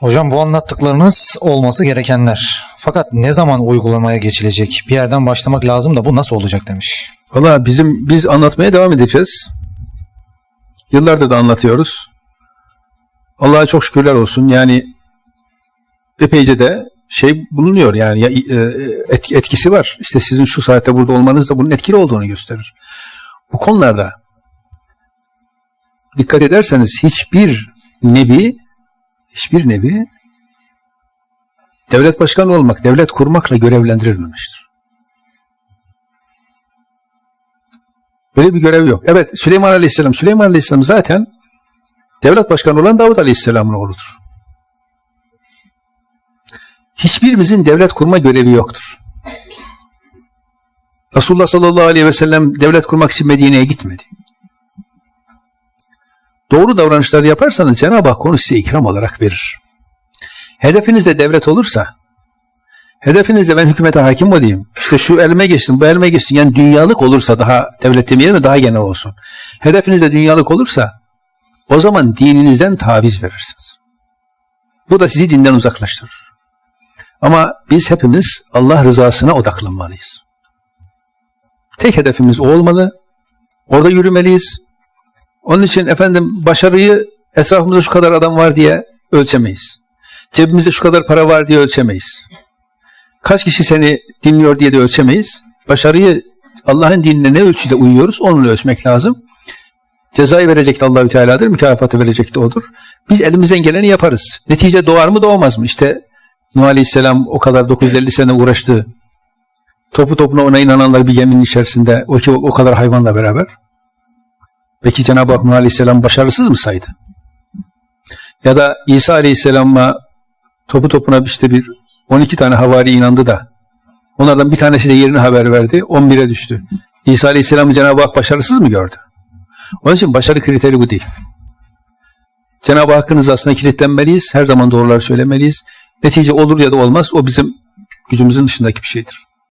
Hocam bu anlattıklarınız olması gerekenler. Fakat ne zaman uygulamaya geçilecek? Bir yerden başlamak lazım da bu nasıl olacak demiş. Valla bizim biz anlatmaya devam edeceğiz. Yıllardır da anlatıyoruz. Allah'a çok şükürler olsun. Yani epeyce de şey bulunuyor yani ya- e, et- etkisi var. İşte sizin şu saatte burada olmanız da bunun etkili olduğunu gösterir. Bu konularda dikkat ederseniz hiçbir nebi hiçbir nebi devlet başkanı olmak, devlet kurmakla görevlendirilmemiştir. Böyle bir görev yok. Evet Süleyman Aleyhisselam, Süleyman Aleyhisselam zaten devlet başkanı olan Davut Aleyhisselam'ın oğludur. Hiçbirimizin devlet kurma görevi yoktur. Resulullah sallallahu aleyhi ve sellem devlet kurmak için Medine'ye gitmedi. Doğru davranışları yaparsanız Cenab-ı Hak onu size ikram olarak verir. Hedefiniz de devlet olursa, hedefiniz de ben hükümete hakim olayım, işte şu elime geçtim, bu elime geçtim, yani dünyalık olursa daha, devlet demeyelim de daha genel olsun. Hedefiniz de dünyalık olursa, o zaman dininizden taviz verirsiniz. Bu da sizi dinden uzaklaştırır. Ama biz hepimiz Allah rızasına odaklanmalıyız. Tek hedefimiz o olmalı. Orada yürümeliyiz. Onun için efendim başarıyı etrafımızda şu kadar adam var diye ölçemeyiz. Cebimizde şu kadar para var diye ölçemeyiz. Kaç kişi seni dinliyor diye de ölçemeyiz. Başarıyı Allah'ın dinine ne ölçüde uyuyoruz onunla ölçmek lazım. Cezayı verecek de Allahü Teala'dır, mükafatı verecek de odur. Biz elimizden geleni yaparız. Netice doğar mı doğmaz mı? İşte Nuh Aleyhisselam o kadar 950 sene uğraştı. Topu topuna ona inananlar bir geminin içerisinde o ki o kadar hayvanla beraber. Peki Cenab-ı Hak Nuh Aleyhisselam başarısız mı saydı? Ya da İsa Aleyhisselam'a topu topuna işte bir 12 tane havari inandı da onlardan bir tanesi de yerini haber verdi. 11'e düştü. İsa Aleyhisselam'ı Cenab-ı Hak başarısız mı gördü? Onun için başarı kriteri bu değil. Cenab-ı Hakk'ın rızasına kilitlenmeliyiz. Her zaman doğruları söylemeliyiz. Netice olur ya da olmaz o bizim gücümüzün dışındaki bir şeydir.